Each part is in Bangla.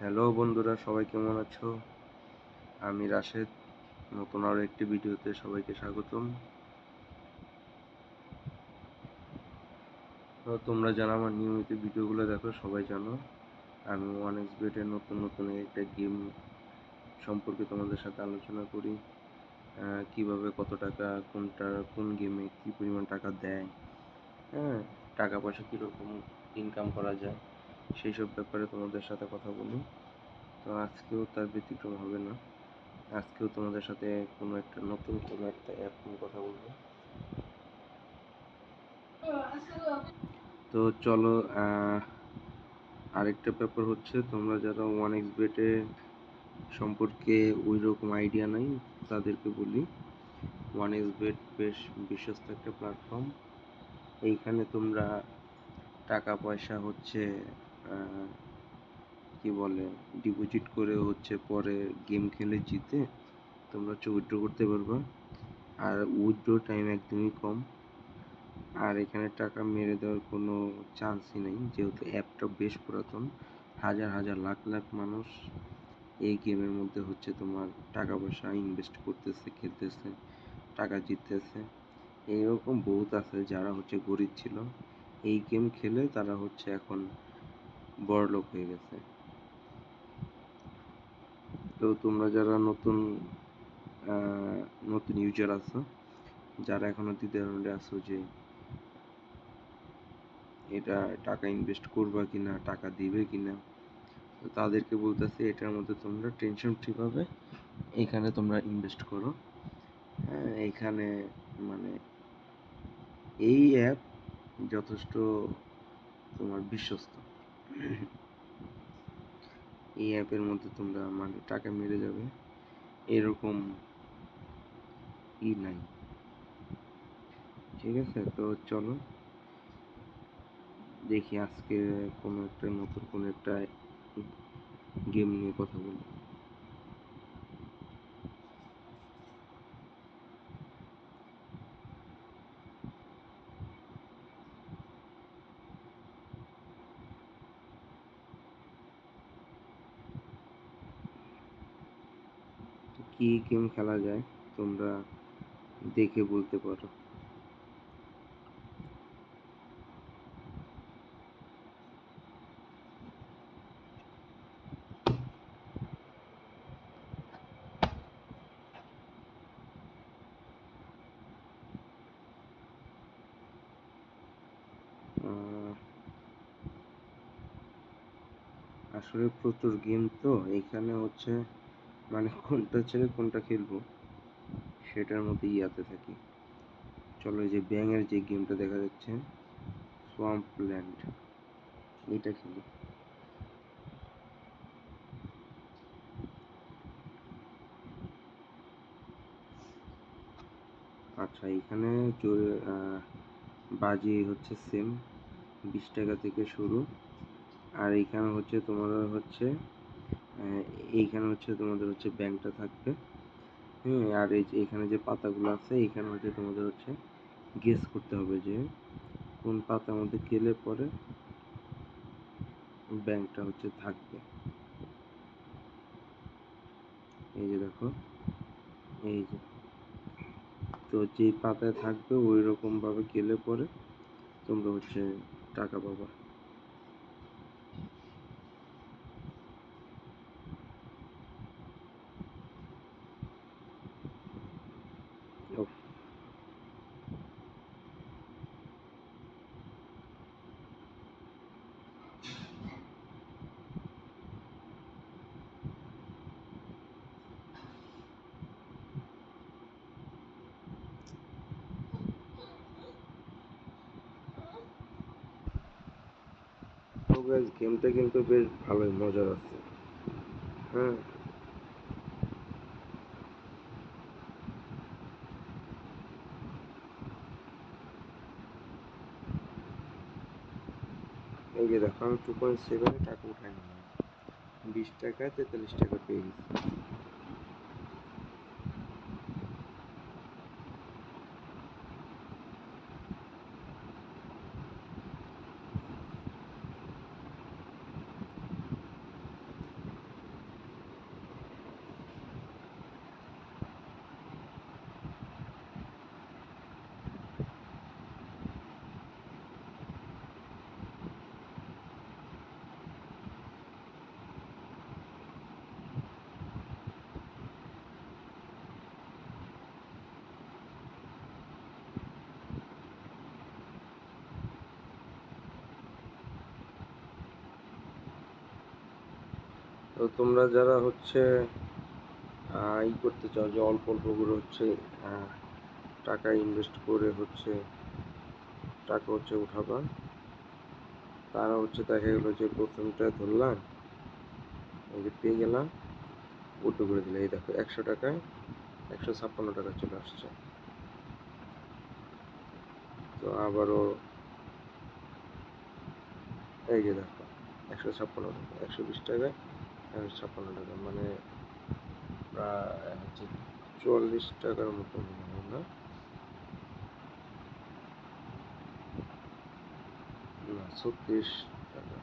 হ্যালো বন্ধুরা, সবাই কেমন আছো? আমি রাশেদ, নতুন আরও একটি ভিডিওতে সবাইকে স্বাগতম। তোমরা যারা আমার নিয়মিত ভিডিওগুলো দেখো, সবাই জানো, আমি এক্স বেটের নতুন নতুন একটা গেম সম্পর্কে তোমাদের সাথে আলোচনা করি। কীভাবে কত টাকা, কোনটা, কোন গেমে কী পরিমাণ টাকা দেয় হ্যাঁ টাকা পয়সা কীরকম ইনকাম করা যায়। সেই সব ব্যাপারে তোমাদের সাথে কথা বলি। তো আজকেও তার ব্যতিক্রম হবে না। আজকেও তোমাদের সাথে কোনো একটা নতুন কোনো একটা অ্যাপ নিয়ে কথা বলব। তো চলো আরেকটা ব্যাপার হচ্ছে, তোমরা যারা ওয়ান এক্স বেটে সম্পর্কে ওই রকম আইডিয়া নাই, তাদেরকে বলি ওয়ান এক্স বেট বেশ বিশ্বস্ত একটা প্ল্যাটফর্ম এইখানে তোমরা টাকা পয়সা হচ্ছে কি বলে ডিপোজিট করে হচ্ছে পরে গেম খেলে জিতে তোমরা হচ্ছে উইথড্র করতে পারবা। আর উইথড্র টাইম একদমই কম। আর এখানে টাকা মেরে দেওয়ার কোনো চান্সই নেই। যেহেতু অ্যাপটা বেশ পুরাতন, হাজার হাজার, লাখ লাখ মানুষ এই গেমের মধ্যে হচ্ছে তোমার টাকা পয়সা ইনভেস্ট করতেছে, খেলতেছে, টাকা জিততেছে। এইরকম বহুত আছে যারা হচ্ছে গরিব ছিল। এই গেম খেলে তারা হচ্ছে এখন বড় লোক হয়ে গেছে। তো তোমরা যারা নতুন নতুন ইউজার আছো, যারা এখনও দ্বিধাদ্বন্দ্বে আছো যে এটা টাকা ইনভেস্ট করবা কিনা, টাকা দিবে কিনা, তো তাদেরকে বলতেছি, এটার মধ্যে তোমরা টেনশন ফ্রি পাবে। এখানে তোমরা ইনভেস্ট করো। হ্যাঁ এখানে মানে এই অ্যাপ যথেষ্ট তোমার বিশ্বস্ত। এই অ্যাপের মধ্যে তোমরা মানে টাকা মেরে যাবে। এরকম ই নাই। ঠিক আছে? তো চলো। দেখি আজকে কোনো একটা নতুন কোনো একটা গেম নিয়ে কথা বলি কি গেম খেলা যায় তোমরা দেখে বলতে পারো। আসলে প্রচুর গেম তো এখানে হচ্ছে মানে কোনটা ছেড়ে কোনটা খেলব? সেটার মধ্যে ইয়াতে থাকি। চলো এই যে ব্যাঙের যে গেমটা দেখা যাচ্ছে সোয়াম্প ল্যান্ড এটা খেলি। আচ্ছা এখানে বাজি হচ্ছে সেম বিশ টাকা থেকে শুরু। আর এখানে হচ্ছে তোমার হচ্ছে এইখানে হচ্ছে তোমাদের হচ্ছে ব্যাংকটা থাকবে। হুম, আর এই যে এখানে যে পাতাগুলো আছে এখানে হচ্ছে তোমাদের হচ্ছে গেস করতে হবে যে কোন পাতার মধ্যে গেলে পরে ব্যাংকটা হচ্ছে থাকবে। এই যে দেখো, এই যে। তো যেই পাতায় থাকবে ওই রকম ভাবে গেলে পরে তোমরা হচ্ছে টাকা পাবা। গাইজ গেমটা কিন্তু বেশ ভালোই, মজার আছে। হ্যাঁ। এই যে দেখো, আমি টু পয়েন্ট সেভেনে টাকা উঠাই নিলাম। বিশ টাকা, তেতাল্লিশ টাকা পেয়ে গেছি। তো তোমরা যারা হচ্ছে ই করতে চাও, যে অল্প অল্প করে হচ্ছে টাকা ইনভেস্ট করে হচ্ছে, টাকা হচ্ছে উঠাবা, তারা হচ্ছে দেখা গেলো যে প্রথমটা ধরলাম, এই যে পেয়ে গেলাম, উল্টো করে দিলে। এই দেখো, একশো টাকায় একশো ছাপ্পান্ন টাকা চলে আসছে। তো আবারও এই যে দেখো, একশো ছাপ্পান্ন টাকা, একশো বিশ টাকায় ছাপ্পান্ন টাকা মানে প্রায় হচ্ছে চুয়াল্লিশ টাকার মতো না ছত্রিশ টাকা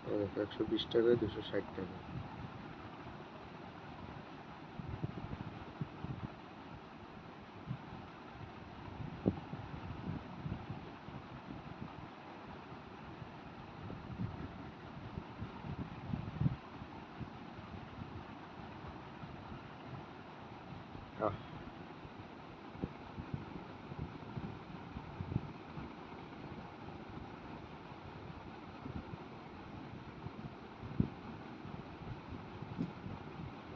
এই একশো বিশ টাকা দুশো ষাট টাকা।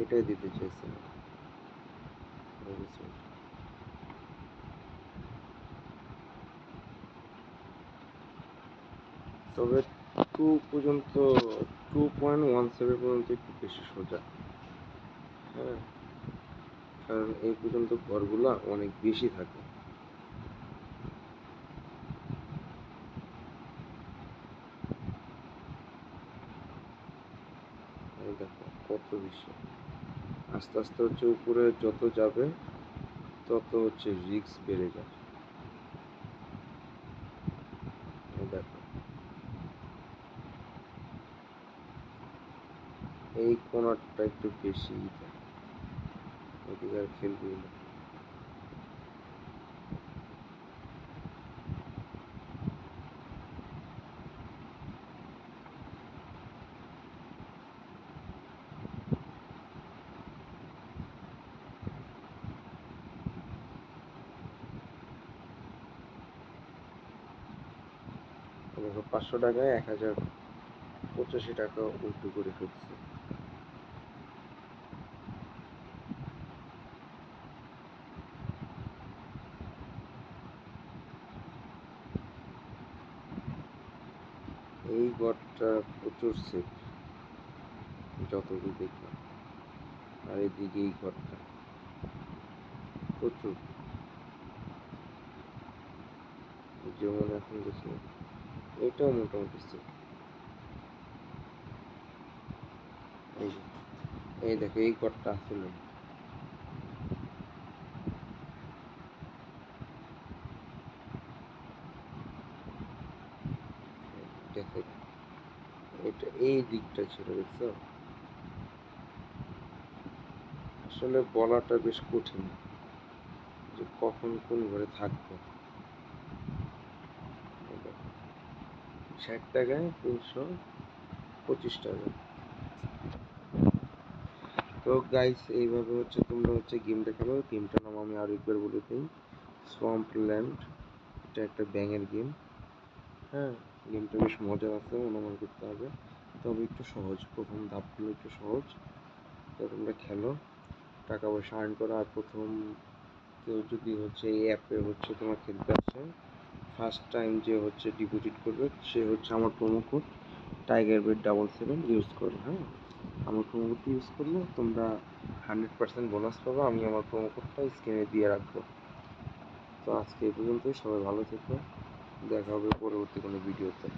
এটাই দিতে চেয়েছিলাম। তবে টু পর্যন্ত, টু পয়েন্ট ওয়ান সেভেন পর্যন্ত একটু বেশি সোজা। হ্যাঁ? কারণ এই পর্যন্ত ঘরগুলা অনেক বেশি থাকে। এই দেখো কত বেশি আস্তে আস্তে হচ্ছে উপরে যত যাবে, তত হচ্ছে রিক্স বেড়ে যায় দেখো। এই কোনারটা একটু বেশি এদিকে আর খেলবি না। দেখো, পাঁচশো টাকায় এক হাজার পঁচাশি টাকা উল্টো করে ফেলছে। এই ঘরটা প্রচুর সেফ যতদূর দেখলাম। আর এদিকে এই ঘরটা প্রচুর। যেমন এখন দেখি এটাও মোটামুটি সেফ এই দেখো, এই ঘরটা আসলে এটা এই দিকটা ছিল দেখছ আসলে বলাটা বেশ কঠিন যে কখন কোন ঘরে থাকব এই দেখো, ষাট টাকায় তিনশো পঁচিশ টাকা। তো গাইস এইভাবে হচ্ছে তোমরা হচ্ছে গেমটা খেলো। গেমটার নাম আমি আরও একবার বলে দিই। সোয়াম্প ল্যান্ড এটা একটা ব্যাঙের গেম হ্যাঁ গেমটা বেশ মজার আছে, অনুমান করতে হবে। তবে একটু সহজ, প্রথম ধাপগুলো একটু সহজ। তো তোমরা খেলো। টাকা পয়সা আর্ন করো। আর প্রথম কেউ যদি হচ্ছে এই অ্যাপে হচ্ছে তোমার খেলতে আসে ফার্স্ট টাইম যে হচ্ছে ডিপোজিট করবে, সে হচ্ছে আমার promo code tiger bed double seven use করবে হ্যাঁ? আমার প্রোমো কোডটি ইউজ করলে তোমরা হান্ড্রেড পার্সেন্ট বোনাস পাবো, আমি আমার প্রোমো কোডটা স্ক্রিনে দিয়ে রাখব। তো আজকে এই পর্যন্তই, সবাই ভালো থেকো, দেখা হবে পরবর্তী কোনো ভিডিওতে